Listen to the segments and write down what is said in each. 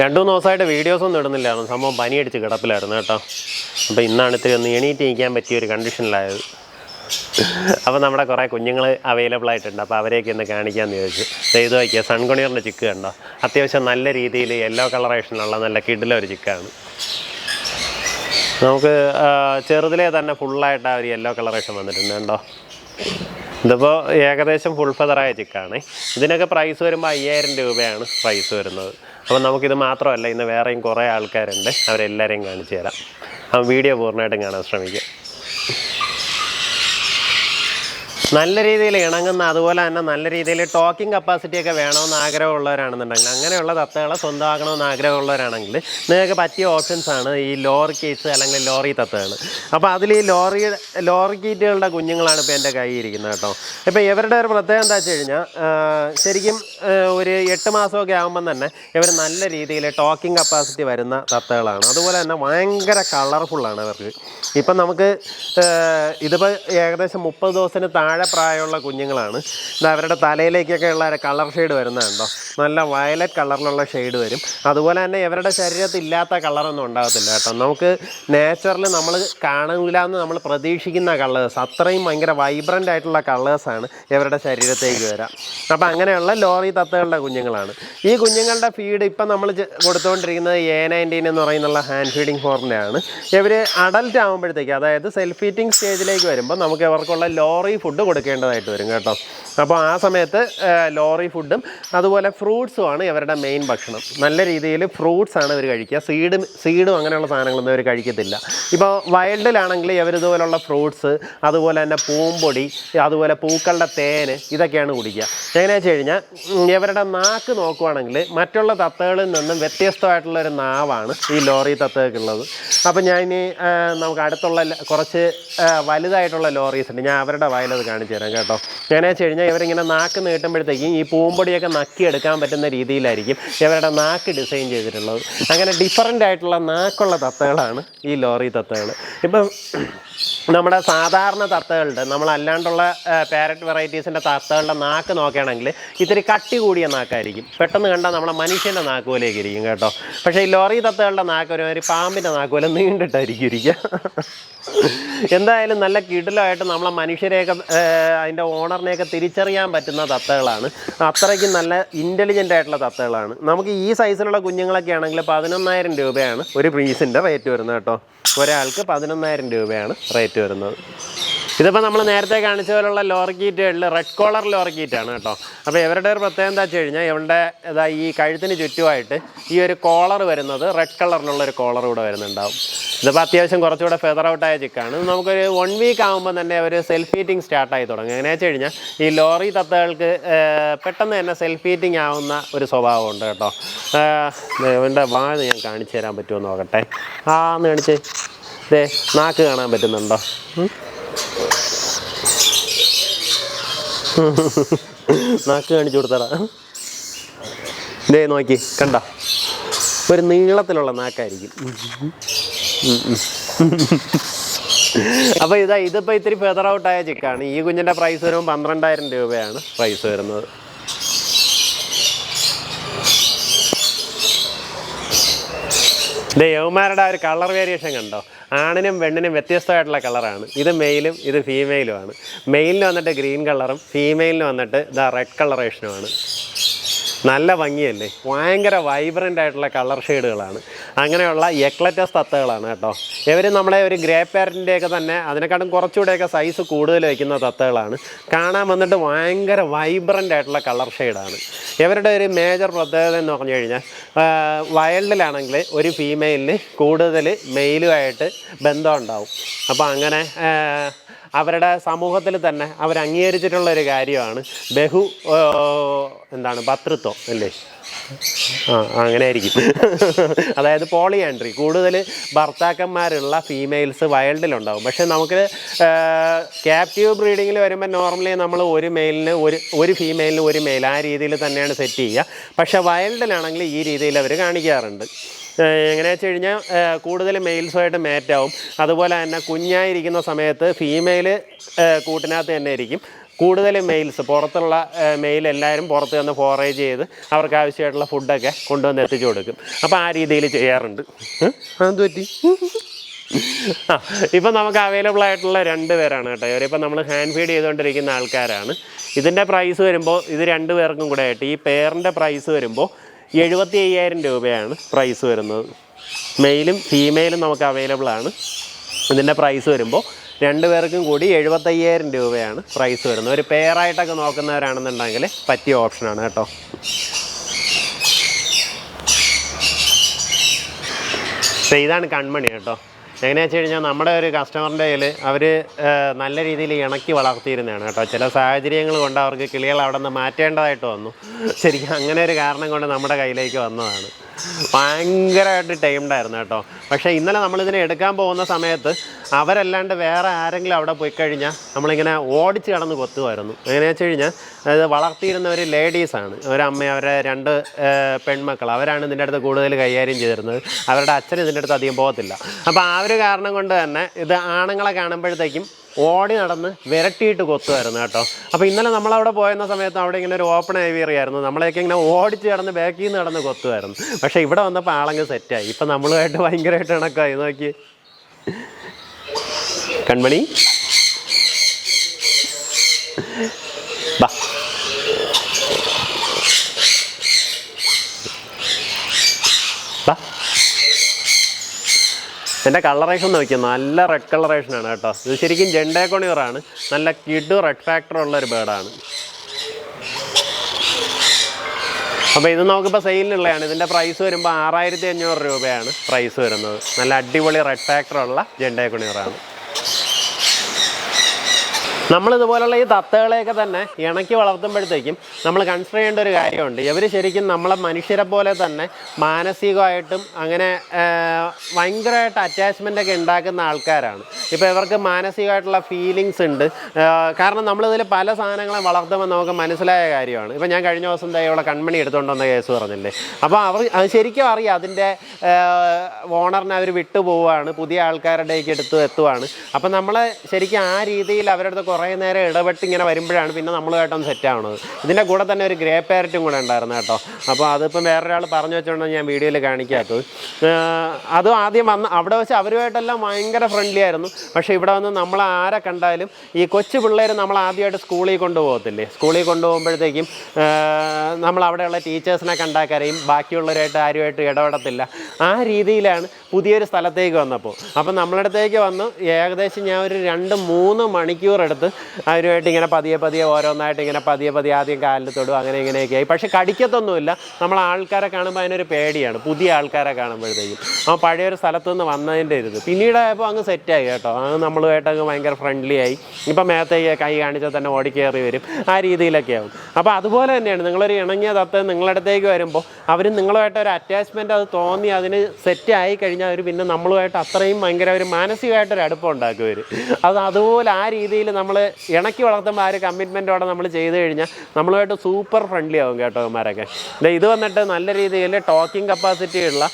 രണ്ടു മൂന്ന് ദിവസമായിട്ട് വീഡിയോസ് ഒന്നും ഇടുന്നില്ലായിരുന്നു സംഭവം പനിയടിച്ച് കിടപ്പിലായിരുന്നു കേട്ടോ. അപ്പോൾ ഇന്നാണ് ഇത്തിരി ഒന്ന് എണീറ്റ് പറ്റിയ ഒരു കണ്ടീഷനിലായത് അപ്പോൾ നമ്മുടെ കുറേ കുഞ്ഞുങ്ങൾ അവൈലബിൾ ആയിട്ടുണ്ട്. അപ്പോൾ അവരെയൊക്കെ ഒന്ന് കാണിക്കാമെന്ന് ചോദിച്ചു. ഇത് വയ്ക്കുക സൺകുണിയറിന്റെ ചിക്ക് കണ്ടോ? അത്യാവശ്യം നല്ല രീതിയിൽ യെല്ലോ കളറേഷനുള്ള നല്ല കിഡിലെ ഒരു ചിക്കാണ്. നമുക്ക് ചെറുതിലേ തന്നെ ഫുള്ളായിട്ട് ആ ഒരു യെല്ലോ കളറേഷൻ വന്നിട്ടുണ്ട് കണ്ടോ? ഇതിപ്പോൾ ഏകദേശം ഫുൾ ഫെതറായ ചിക്കാണ്. ഇതിനൊക്കെ പ്രൈസ് വരുമ്പോൾ അയ്യായിരം രൂപയാണ് പ്രൈസ് വരുന്നത്. അപ്പോൾ നമുക്കിത് മാത്രമല്ല ഇന്ന് വേറെയും കുറേ ആൾക്കാരുണ്ട്. അവരെല്ലാവരെയും കാണിച്ചു തരാം. ആ വീഡിയോ പൂർണമായിട്ടും കാണാൻ ശ്രമിക്കുക. നല്ല രീതിയിൽ ഇണങ്ങുന്ന അതുപോലെ തന്നെ നല്ല രീതിയിൽ ടോക്കിംഗ് കപ്പാസിറ്റി ഒക്കെ വേണമെന്ന് ആഗ്രഹമുള്ളവരാണെന്നുണ്ടെങ്കിൽ അങ്ങനെയുള്ള തത്തകളെ സ്വന്തമാക്കണമെന്ന് ആഗ്രഹമുള്ളവരാണെങ്കിൽ നിങ്ങൾക്ക് പറ്റിയ ഓപ്ഷൻസ് ആണ് ഈ ലോറി കേസ് അല്ലെങ്കിൽ ലോറി തത്തകൾ അപ്പോൾ അതിൽ ഈ ലോറി ലോറി കീറ്റുകളുടെ കുഞ്ഞുങ്ങളാണ് ഇപ്പോൾ എന്റെ കയ്യിൽ ഇരിക്കുന്നത് കേട്ടോ. ഇപ്പോൾ ഇവരുടെ ഒരു പ്രത്യേകത എന്താ വെച്ച് കഴിഞ്ഞാൽ ശരിക്കും ഒരു എട്ട് മാസമൊക്കെ ആകുമ്പം തന്നെ ഇവർ നല്ല രീതിയിൽ ടോക്കിംഗ് കപ്പാസിറ്റി വരുന്ന തത്തകളാണ്. അതുപോലെ തന്നെ ഭയങ്കര കളർഫുള്ളാണ് ഇവർക്ക്. ഇപ്പം നമുക്ക് ഇതിപ്പോൾ ഏകദേശം മുപ്പത് ദിവസത്തിന് താഴെ പ്രായമുള്ള കുഞ്ഞുങ്ങളാണ്. അവരുടെ തലയിലേക്കൊക്കെ ഉള്ള കളർ ഷെയ്ഡ് വരുന്നതുണ്ടോ നല്ല വയലറ്റ് കളറിലുള്ള ഷെയ്ഡ് വരും. അതുപോലെ തന്നെ ഇവരുടെ ശരീരത്തിൽ ഇല്ലാത്ത കളറൊന്നും ഉണ്ടാകത്തില്ല കേട്ടോ. നമുക്ക് നേച്ചറിൽ നമ്മൾ കാണില്ല എന്ന് നമ്മൾ പ്രതീക്ഷിക്കുന്ന കളേഴ്സ് അത്രയും ഭയങ്കര വൈബ്രന്റ് ആയിട്ടുള്ള കളേഴ്സാണ് ഇവരുടെ ശരീരത്തേക്ക് വരാം. അപ്പോൾ അങ്ങനെയുള്ള ലോറി തത്തകളുടെ കുഞ്ഞുങ്ങളാണ്. ഈ കുഞ്ഞുങ്ങളുടെ ഫീഡ് ഇപ്പം നമ്മൾ കൊടുത്തുകൊണ്ടിരിക്കുന്നത് എ നയന്റീൻ എന്ന് പറയുന്നുള്ള ഹാൻഡ് ഫീഡിങ് ഫോറിന്റെയാണ് ഇവർ അഡൽറ്റ് ആകുമ്പോഴത്തേക്ക് അതായത് സെൽഫ് ഫീറ്റിംഗ് സ്റ്റേജിലേക്ക് വരുമ്പോൾ നമുക്ക് ഇവർക്കുള്ള ലോറി ഫുഡ് കൊടുക്കേണ്ടതായിട്ട് വരും കേട്ടോ. അപ്പോൾ ആ സമയത്ത് ലോറി ഫുഡും അതുപോലെ ഫ്രൂട്ട്സുമാണ് ഇവരുടെ മെയിൻ ഭക്ഷണം. നല്ല രീതിയിൽ ഫ്രൂട്ട്സ് ആണ് ഇവർ കഴിക്കുക. സീഡും സീഡും അങ്ങനെയുള്ള സാധനങ്ങളൊന്നും ഇവർ കഴിക്കത്തില്ല. ഇപ്പോൾ വൈൽഡിലാണെങ്കിൽ ഇവർ ഇതുപോലുള്ള ഫ്രൂട്ട്സ് അതുപോലെ തന്നെ പൂമ്പൊടി അതുപോലെ പൂക്കളുടെ തേൻ ഇതൊക്കെയാണ് കുടിക്കുക. എങ്ങനെയാണെന്ന് വെച്ച് കഴിഞ്ഞാൽ ഇവരുടെ നാക്ക് നോക്കുവാണെങ്കിൽ മറ്റുള്ള തത്തകളിൽ നിന്നും വ്യത്യസ്തമായിട്ടുള്ള ഒരു നാവാണ് ഈ ലോറി തത്തകൾക്കുള്ളത്. അപ്പോൾ ഞാൻ ഇനി നമുക്ക് അടുത്തുള്ള കുറച്ച് വലുതായിട്ടുള്ള ലോറീസ് ഉണ്ട്. ഞാൻ അവരുടെ വയലത് കാണിച്ചു തരാം കേട്ടോ. എങ്ങനെയാണെന്ന് വെച്ച് കഴിഞ്ഞാൽ ഇവരിങ്ങനെ നാക്ക് നീട്ടുമ്പോഴത്തേക്കും ഈ പൂമ്പൊടിയൊക്കെ നക്കിയെടുക്കാൻ പറ്റുന്ന രീതിയിലായിരിക്കും ഇവരുടെ നാക്ക് ഡിസൈൻ ചെയ്തിട്ടുള്ളത്. അങ്ങനെ ഡിഫറന്റ് ആയിട്ടുള്ള നാക്കുള്ള തത്തകളാണ് ഈ ലോറി തത്തകൾ ഇപ്പം നമ്മുടെ സാധാരണ തത്തകളുടെ നമ്മളല്ലാണ്ടുള്ള പാരറ്റ് വെറൈറ്റീസിന്റെ തത്തകളുടെ നാക്ക് നോക്കുകയാണെങ്കിൽ ഇത്തിരി കട്ടി കൂടിയ നാക്കായിരിക്കും. പെട്ടെന്ന് കണ്ടാൽ നമ്മുടെ മനുഷ്യന്റെ നാക്ക് പോലെയൊക്കെ ഇരിക്കും കേട്ടോ. പക്ഷേ ഈ ലോറി തത്തകളുടെ നാക്ക് ഒരുമാതിരി ഒരു പാമ്പിന്റെ നാക്ക് പോലെ നീണ്ടിട്ടായിരിക്കും ഇരിക്കുക. എന്തായാലും നല്ല കിടിലമായിട്ട് നമ്മളെ മനുഷ്യരെയൊക്കെ അതിന്റെ ഓണറിനെയൊക്കെ തിരിച്ചറിയാൻ പറ്റുന്ന തത്തകളാണ്. അത്രയ്ക്കും നല്ല ഇന്റലിജന്റ് ആയിട്ടുള്ള തത്തകളാണ്. നമുക്ക് ഈ സൈസിലുള്ള കുഞ്ഞുങ്ങളൊക്കെ ആണെങ്കിൽ പതിനൊന്നായിരം രൂപയാണ് ഒരു പീസിന്റെ റേറ്റ് വരുന്നത് കേട്ടോ. ഒരാൾക്ക് പതിനൊന്നായിരം രൂപയാണ് റേറ്റ് വരുന്നത്. ഇതിപ്പോൾ നമ്മൾ നേരത്തെ കാണിച്ച പോലുള്ള ലോറക്കീറ്റുകളിൽ റെഡ് കോളർ ലോറക്കീറ്റാണ് കേട്ടോ. അപ്പോൾ ഇവരുടെ ഒരു പ്രത്യേകത എന്താ വെച്ച് കഴിഞ്ഞാൽ ഇവരുടെ ഇതാ ഈ കഴുത്തിന് ചുറ്റുമായിട്ട് ഈ ഒരു കോളർ വരുന്നത് റെഡ് കളറിലുള്ള ഒരു കോളർ കൂടെ വരുന്നുണ്ടാവും. ഇതിപ്പോൾ അത്യാവശ്യം കുറച്ചുകൂടെ ഫെദർ ഔട്ടായ ചിക്കാണ്. നമുക്കൊരു വൺ വീക്ക് ആകുമ്പോൾ തന്നെ ഒരു സെൽഫ് ഹീറ്റിംഗ് സ്റ്റാർട്ടായി തുടങ്ങും. എങ്ങനെയാ വെച്ച് കഴിഞ്ഞാൽ ഈ ലോറി തത്തകൾക്ക് പെട്ടെന്ന് തന്നെ സെൽഫ് ഹീറ്റിംഗ് ആവുന്ന ഒരു സ്വഭാവമുണ്ട് കേട്ടോ. ഇവന്റെ വാഴ ഞാൻ കാണിച്ചു തരാൻ പറ്റുമോ നോക്കട്ടെ. ആ എന്ന് കാണിച്ചേ. ദേ നാക്ക് കാണാൻ പറ്റുന്നുണ്ടോ? നാക്ക് കാണിച്ചു കൊടുത്തടാ. ദേ നോക്കി കണ്ട? ഒരു നീളത്തിലുള്ള നാക്കായിരിക്കും. അപ്പോൾ ഇതാ ഇതിപ്പോൾ ഇത്തിരി ഫെദർ ആയ ചിക്കാണ്. ഈ കുഞ്ഞിന്റെ പ്രൈസ് വരുമ്പോൾ പന്ത്രണ്ടായിരം രൂപയാണ് പ്രൈസ് വരുന്നത്. ദേവന്മാരുടെ ആ ഒരു കളർ വേരിയേഷൻ കണ്ടോ? ആണിനും പെണ്ണിനും വ്യത്യസ്തമായിട്ടുള്ള കളറാണ്. ഇത് മെയിലും ഇത് ഫീമെയിലുമാണ് മെയിലിന് വന്നിട്ട് ഗ്രീൻ കളറും ഫീമെയിലിന് വന്നിട്ട് ഇതാ റെഡ് കളറേഷനുമാണ് നല്ല ഭംഗിയല്ലേ? ഭയങ്കര വൈബ്രന്റ് ആയിട്ടുള്ള കളർ ഷെയ്ഡുകളാണ് അങ്ങനെയുള്ള എക്ലറ്റസ് തത്തകളാണ് കേട്ടോ. ഇവർ നമ്മളെ ഒരു ഗ്രേ പാരറ്റിന്റെയൊക്കെ തന്നെ അതിനെക്കാട്ടും കുറച്ചുകൂടെയൊക്കെ സൈസ് കൂടുതൽ വയ്ക്കുന്ന തത്തകളാണ്. കാണാൻ വന്നിട്ട് ഭയങ്കര വൈബ്രന്റ് ആയിട്ടുള്ള കളർ ഷെയ്ഡാണ് ഇവരുടെ ഒരു മേജർ പ്രത്യേകത എന്ന് പറഞ്ഞു കഴിഞ്ഞാൽ വൈൽഡിലാണെങ്കിൽ ഒരു ഫീമെയിലിന് കൂടുതൽ മെയിലുമായിട്ട് ബന്ധം ഉണ്ടാവും. അപ്പോൾ അങ്ങനെ അവരുടെ സമൂഹത്തിൽ തന്നെ അവർ അംഗീകരിച്ചിട്ടുള്ള ഒരു കാര്യമാണ്. ബഹു എന്താണ് ഭർത്തൃത്വം അല്ലേ? ആ അങ്ങനെ ആയിരിക്കും അതായത് പോളിയാൻഡ്രി കൂടുതൽ ഭർത്താക്കന്മാരുള്ള ഫീമെയിൽസ് വൈൽഡിലുണ്ടാവും പക്ഷെ നമുക്ക് ക്യാപ്റ്റീവ് ബ്രീഡിങ്ങിൽ വരുമ്പോൾ നോർമലി നമ്മൾ ഒരു മെയിലിന് ഒരു ഒരു ഫീമെയിലിന് ഒരു മെയിൽ ആ രീതിയിൽ തന്നെയാണ് സെറ്റ് ചെയ്യുക. പക്ഷേ വൈൽഡിലാണെങ്കിൽ ഈ രീതിയിൽ അവർ കാണിക്കാറുണ്ട്. എങ്ങനെയാ വെച്ച് കഴിഞ്ഞാൽ കൂടുതൽ മെയിൽസുമായിട്ട് മേറ്റാവും അതുപോലെ തന്നെ കുഞ്ഞായിരിക്കുന്ന സമയത്ത് ഫീമെയിൽ കൂട്ടിനകത്ത് തന്നെ ഇരിക്കും. കൂടുതൽ മെയിൽസ് പുറത്തുള്ള മെയിൽ എല്ലാവരും പുറത്ത് നിന്ന് ഫോറേജ് ചെയ്ത് അവർക്ക് ആവശ്യമായിട്ടുള്ള ഫുഡൊക്കെ കൊണ്ടുവന്ന് എത്തിച്ചു കൊടുക്കും. അപ്പോൾ ആ രീതിയിൽ ചെയ്യാറുണ്ട്. അത് പറ്റി? ഇപ്പം നമുക്ക് അവൈലബിൾ ആയിട്ടുള്ള രണ്ട് പേരാണ് കേട്ടോ. ഇവരിപ്പോൾ നമ്മൾ ഹാൻഡ് ഫീഡ് ചെയ്തുകൊണ്ടിരിക്കുന്ന ആൾക്കാരാണ്. ഇതിന്റെ പ്രൈസ് വരുമ്പോൾ ഇത് രണ്ട് പേർക്കും കൂടെ ആയിട്ട്. ഈ പെയറിന്റെ പ്രൈസ് വരുമ്പോൾ എഴുപത്തി അയ്യായിരം രൂപയാണ് പ്രൈസ് വരുന്നത്. മെയിലും ഫീമെയിലും നമുക്ക് അവൈലബിൾ ആണ്. ഇതിന്റെ പ്രൈസ് വരുമ്പോൾ രണ്ട് പേർക്കും കൂടി എഴുപത്തയ്യായിരം രൂപയാണ് പ്രൈസ് വരുന്നത്. ഒരു പെയറായിട്ടൊക്കെ നോക്കുന്നവരാണെന്നുണ്ടെങ്കിൽ പറ്റിയ ഓപ്ഷനാണ് കേട്ടോ. ഇതാണ് കൺമണി കേട്ടോ. എങ്ങനെയാ വെച്ച് കഴിഞ്ഞാൽ നമ്മുടെ ഒരു കസ്റ്റമറിന്റെ കയ്യിൽ അവർ നല്ല രീതിയിൽ ഇണക്കി വളർത്തിയിരുന്നതാണ് കേട്ടോ. ചില സാഹചര്യങ്ങൾ കൊണ്ട് അവർക്ക് കിളികൾ അവിടെ നിന്ന് മാറ്റേണ്ടതായിട്ട് വന്നു. ശരിക്കും അങ്ങനെ ഒരു കാരണം കൊണ്ട് നമ്മുടെ കയ്യിലേക്ക് വന്നതാണ്. ഭയങ്കരമായിട്ട് ടൈംഡായിരുന്നു കേട്ടോ. പക്ഷേ ഇന്നലെ നമ്മളിതിനെ എടുക്കാൻ പോകുന്ന സമയത്ത് അവരല്ലാണ്ട് വേറെ ആരെങ്കിലും അവിടെ പോയി കഴിഞ്ഞാൽ നമ്മളിങ്ങനെ ഓടിച്ച് കടന്ന് കൊത്തുമായിരുന്നു. എങ്ങനെയാണെന്ന് വെച്ച് കഴിഞ്ഞാൽ അത് ഒരു ലേഡീസാണ് ഒരമ്മ അവരെ രണ്ട് പെൺമക്കൾ അവരാണ് ഇതിന്റെ അടുത്ത് കൂടുതൽ കൈകാര്യം ചെയ്തിരുന്നത്. അവരുടെ അച്ഛൻ ഇതിന്റെ അടുത്ത് അധികം പോകത്തില്ല. അപ്പോൾ ആ ഒരു കാരണം കൊണ്ട് തന്നെ ഇത് ആണുങ്ങളെ കാണുമ്പോഴത്തേക്കും ഓടി നടന്ന് വിരട്ടിയിട്ട് കൊത്തുമായിരുന്നു കേട്ടോ. അപ്പോൾ ഇന്നലെ നമ്മളവിടെ പോയിരുന്ന സമയത്ത് അവിടെ ഇങ്ങനെ ഒരു ഓപ്പൺ ഏവിയറി ആയിരുന്നു. നമ്മളെയൊക്കെ ഇങ്ങനെ ഓടിച്ച് കിടന്ന് ബാക്കിൽ നിന്ന് കിടന്ന് കൊത്തുമായിരുന്നു പക്ഷേ ഇവിടെ വന്നപ്പോൾ ആളങ്ങ് സെറ്റായി ഇപ്പം നമ്മളുമായിട്ട് ഭയങ്കരമായിട്ട് ഇണക്കായി നോക്കി. കൺമണി. ബാ. ബാ. എന്റെ കളറേഷൻ നോക്കിയാൽ നല്ല റെഡ് കളറേഷനാണ് കേട്ടോ. ഇത് ശരിക്കും ജെണ്ടേക്കൊണിയറാണ് നല്ല കിഡ് റെഡ് ഫാക്ടർ ഉള്ള ഒരു ബേർഡാണ് അപ്പോൾ ഇത് നമുക്കിപ്പോൾ സെയിലിനുള്ളതാണ് ഇതിന്റെ പ്രൈസ് വരുമ്പോൾ ആറായിരത്തി അഞ്ഞൂറ് രൂപയാണ് പ്രൈസ് വരുന്നത്. നല്ല അടിപൊളി റെഡ് ഫാക്ടർ ഉള്ള ജെണ്ടേക്കൊണിയറാണ് നമ്മളിതുപോലുള്ള ഈ തത്തകളെയൊക്കെ തന്നെ ഇണക്കി വളർത്തുമ്പോഴത്തേക്കും നമ്മൾ കൺസിഡർ ചെയ്യേണ്ട ഒരു കാര്യമുണ്ട്. ഇവർ ശരിക്കും നമ്മളെ മനുഷ്യരെ പോലെ തന്നെ മാനസികമായിട്ടും അങ്ങനെ ഭയങ്കരമായിട്ട് അറ്റാച്ച്മെന്റ് ഒക്കെ ഉണ്ടാക്കുന്ന ആൾക്കാരാണ്. ഇപ്പോൾ ഇവർക്ക് മാനസികമായിട്ടുള്ള ഫീലിങ്സ് ഉണ്ട്. കാരണം നമ്മളിതിൽ പല സാധനങ്ങളെ വളർത്തുമ്പോൾ നമുക്ക് മനസ്സിലായ കാര്യമാണ്. ഇപ്പോൾ ഞാൻ കഴിഞ്ഞ ദിവസം ഇവിടെ കൺമണി എടുത്തുകൊണ്ടുവന്ന കേസ് പറഞ്ഞില്ലേ? അപ്പോൾ അവർ അത് ശരിക്കും അറിയാം അതിന്റെ ഓണറിനെ അവർ വിട്ടുപോവുകയാണ് പുതിയ ആൾക്കാരുടെയൊക്കെ എടുത്ത് എത്തുവാണ്. അപ്പം നമ്മളെ ശരിക്കും ആ രീതിയിൽ അവരുടെ അടുത്ത് കുറേ നേരം ഇടപെട്ട് ഇങ്ങനെ വരുമ്പോഴാണ് പിന്നെ നമ്മളുമായിട്ടൊന്ന് സെറ്റ് ആവുന്നത് ഇതിന്റെ കൂടെ തന്നെ ഒരു ഗ്രേ പാരറ്റും കൂടെ ഉണ്ടായിരുന്നു കേട്ടോ. അപ്പോൾ അതിപ്പം വേറൊരാൾ പറഞ്ഞു വെച്ചുകൊണ്ടാണ് ഞാൻ വീഡിയോയിൽ കാണിക്കാത്തത്. അത് ആദ്യം വന്ന് അവിടെ വെച്ച് അവരുമായിട്ടെല്ലാം ഭയങ്കര ഫ്രണ്ട്ലി ആയിരുന്നു. പക്ഷേ ഇവിടെ വന്ന് നമ്മൾ ആരെ കണ്ടാലും ഈ കൊച്ചു പിള്ളേർ നമ്മൾ ആദ്യമായിട്ട് സ്കൂളിൽ കൊണ്ടുപോകത്തില്ലേ? സ്കൂളിൽ കൊണ്ടുപോകുമ്പോഴത്തേക്കും നമ്മൾ അവിടെയുള്ള ടീച്ചേഴ്സിനെ കണ്ടാക്കറിയും. ബാക്കിയുള്ളവരായിട്ട് ആരുമായിട്ട് ഇടപെടത്തില്ല. ആ രീതിയിലാണ് പുതിയൊരു സ്ഥലത്തേക്ക് വന്നപ്പോൾ. അപ്പം നമ്മളടുത്തേക്ക് വന്ന് ഏകദേശം ഞാൻ ഒരു രണ്ട് മൂന്ന് മണിക്കൂർ എടുത്ത് അവരുമായിട്ട് ഇങ്ങനെ പതിയെ പതിയെ ഓരോന്നായിട്ട് ഇങ്ങനെ പതിയെ പതിയെ ആദ്യം കാലിൽ തൊടും അങ്ങനെ ഇങ്ങനെയൊക്കെ ആയി. പക്ഷേ കടിക്കത്തൊന്നുമില്ല. നമ്മൾ ആൾക്കാരെ കാണുമ്പോൾ അതിനൊരു പേടിയാണ്. പുതിയ ആൾക്കാരെ കാണുമ്പോഴത്തേക്കും. ആ പഴയൊരു സ്ഥലത്തു നിന്ന് വന്നതിന്റെ ഇരുത് പിന്നീടായപ്പോൾ അങ്ങ് സെറ്റായി കേട്ടോ. അങ്ങ് നമ്മളുമായിട്ട് അങ്ങ് ഭയങ്കര ഫ്രണ്ട്ലി ആയി. ഇപ്പം മേത്തേക്ക് കൈ കാണിച്ചാൽ തന്നെ ഓടിക്കേറി വരും. ആ രീതിയിലൊക്കെ ആവും. അപ്പോൾ അതുപോലെ തന്നെയാണ്. നിങ്ങളൊരു ഇണങ്ങിയ തത്ത് നിങ്ങളുടെ അടുത്തേക്ക് വരുമ്പോൾ അവർ നിങ്ങളുമായിട്ട് ഒരു അറ്റാച്ച്മെന്റ് അത് തോന്നി അതിന് സെറ്റ് ആയി കഴിഞ്ഞാൽ അവർ പിന്നെ നമ്മളുമായിട്ട് അത്രയും ഭയങ്കര ഒരു മാനസികമായിട്ടൊരു അടുപ്പം ഉണ്ടാക്കും അവർ അത് അതുപോലെ ആ രീതിയിൽ നമ്മൾ ഇണക്കി വളർത്തുമ്പോൾ ആ ഒരു കമ്മിറ്റ്മെന്റോടെ നമ്മൾ ചെയ്ത് കഴിഞ്ഞാൽ നമ്മളുമായിട്ട് സൂപ്പർ ഫ്രണ്ട്ലി ആവും കേട്ടോ ഇവന്മാരൊക്കെ. ദേ ഇത് വന്നിട്ട് നല്ല രീതിയിൽ ടോക്കിംഗ് കപ്പാസിറ്റി ഉള്ള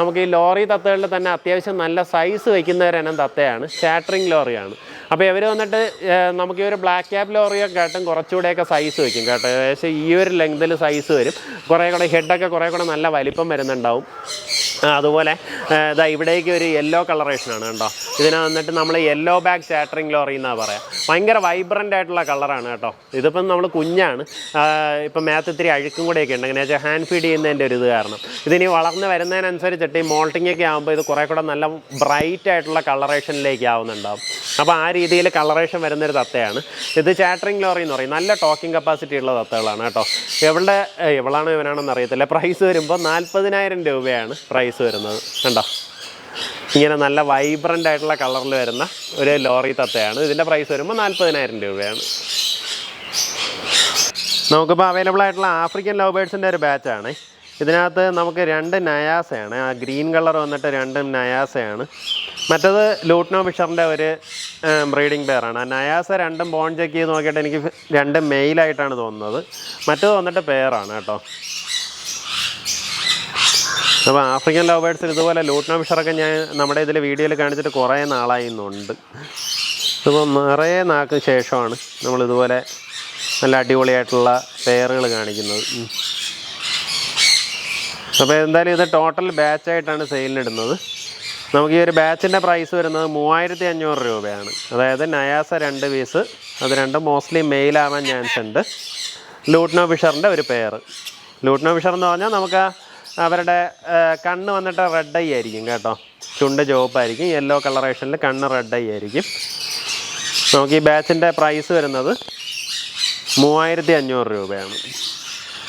നമുക്ക് ഈ ലോറി തത്തകളിൽ തന്നെ അത്യാവശ്യം നല്ല സൈസ് വയ്ക്കുന്നവരെണ്ണം തത്തയാണ്. ഷാറ്ററിങ് ലോറിയാണ്. അപ്പോൾ ഇവർ വന്നിട്ട് നമുക്ക് ഈ ഒരു ബ്ലാക്ക് ക്യാബ് ലോറിയൊക്കെ ആയിട്ടും കുറച്ചുകൂടെയൊക്കെ സൈസ് വയ്ക്കും കേട്ടോ. ഏകദേശം ഈ ഒരു ലെങ്തിൽ സൈസ് വരും. കുറേ കൂടെ ഹെഡൊക്കെ കുറേ കൂടെ നല്ല വലിപ്പം വരുന്നുണ്ടാവും. അതുപോലെ ഇതാ ഇവിടേക്ക് ഒരു യെല്ലോ കളറേഷനാണ് കേട്ടോ. ഇതിനെ വന്നിട്ട് നമ്മൾ യെല്ലോ ബാഗ് ചാറ്ററിംഗ് ലോറി എന്നാണ് പറയാം. ഭയങ്കര വൈബ്രന്റ് ആയിട്ടുള്ള കളറാണ് കേട്ടോ. ഇതിപ്പം നമ്മൾ കുഞ്ഞാണ്. ഇപ്പം മേത്ത് ഇത്തിരി അഴുക്കും കൂടെയൊക്കെ ഉണ്ട്. എങ്ങനെയാ വെച്ചാൽ ഹാൻഡ് ഫീഡ് ചെയ്യുന്നതിന്റെ ഒരു ഇത് കാരണം. ഇതിനി വളർന്ന് വരുന്നതിനനുസരിച്ചിട്ട് ഈ മോൾട്ടിംഗ് ഒക്കെ ആകുമ്പോൾ ഇത് കുറേ കൂടെ നല്ല ബ്രൈറ്റ് ആയിട്ടുള്ള കളറേഷനിലേക്ക് ആവുന്നുണ്ടാവും. അപ്പോൾ ആ രീതിയിൽ കളറേഷൻ വരുന്നൊരു തത്തയാണ്. ഇത് ചാറ്ററിംഗ് ലോറി എന്ന് പറയും. നല്ല ടോക്കിംഗ് കപ്പാസിറ്റി ഉള്ള തത്തകളാണ് കേട്ടോ. എവിടെ എവളാണോ ഇവനാണോ അറിയത്തില്ല. പ്രൈസ് വരുമ്പോൾ നാൽപ്പതിനായിരം രൂപയാണ് പ്രൈസ് വരുന്നത്. കണ്ടോ? ഇങ്ങനെ നല്ല വൈബ്രന്റ് ആയിട്ടുള്ള കളറിൽ വരുന്ന ഒരു ലോറി തത്തയാണ്. ഇതിന്റെ പ്രൈസ് വരുമ്പോൾ നാൽപ്പതിനായിരം രൂപയാണ്. നമുക്കിപ്പോൾ അവൈലബിൾ ആയിട്ടുള്ള ആഫ്രിക്കൻ ലവ് ബേഡ്സിന്റെ ഒരു ബാച്ചാണ് ഇതിനകത്ത് നമുക്ക് രണ്ട് നയാസയാണ്. ആ ഗ്രീൻ കളർ വന്നിട്ട് രണ്ട് നയാസയാണ്. മറ്റത് ലൂട്ട്നോ ഫിഷറിന്റെ ഒരു ബ്രീഡിംഗ് പെയറാണ് ആ നയാസ രണ്ടും ബോൺ ചെക്ക് ചെയ്ത് നോക്കിയിട്ട് എനിക്ക് രണ്ട് മെയിലായിട്ടാണ് തോന്നുന്നത്. മറ്റത് വന്നിട്ട് പെയറാണ് കേട്ടോ. അപ്പോൾ ആഫ്രിക്കൻ ലവ് ബേഡ്സിൽ ഇതുപോലെ ലൂട്ട്നോ ഫിഷറൊക്കെ ഞാൻ നമ്മുടെ ഇതിൽ വീഡിയോയിൽ കാണിച്ചിട്ട് കുറേ നാളായി ഇന്നുണ്ട് ഇതിപ്പോൾ നിറയെ നാൾക്ക് ശേഷമാണ് നമ്മളിതുപോലെ നല്ല അടിപൊളിയായിട്ടുള്ള പെയറുകൾ കാണിക്കുന്നത്. അപ്പോൾ എന്തായാലും ഇത് ടോട്ടൽ ബാച്ചായിട്ടാണ് സെയിലിനിടുന്നത് നമുക്ക് ഈ ഒരു ബാച്ചിന്റെ പ്രൈസ് വരുന്നത് മൂവായിരത്തി അഞ്ഞൂറ് രൂപയാണ്. അതായത് നയാസ രണ്ട് പീസ് അത് രണ്ടും മോസ്റ്റ്ലി മെയിലാവാൻ ചാൻസ് ഉണ്ട്. ലൂട്ട്നോ ഫിഷറിന്റെ ഒരു പെയർ ലൂട്ട്നോ ഫിഷർ എന്ന് പറഞ്ഞാൽ നമുക്ക് അവരുടെ കണ്ണ് വന്നിട്ട് റെഡ് ഐ ആയിരിക്കും കേട്ടോ. ചുണ്ട് ചുവപ്പായിരിക്കും യെല്ലോ കളറേഷനിൽ കണ്ണ് റെഡ് ഐ ആയിരിക്കും. നമുക്ക് ഈ ബാച്ചിന്റെ പ്രൈസ് വരുന്നത് മൂവായിരത്തി അഞ്ഞൂറ് രൂപയാണ്.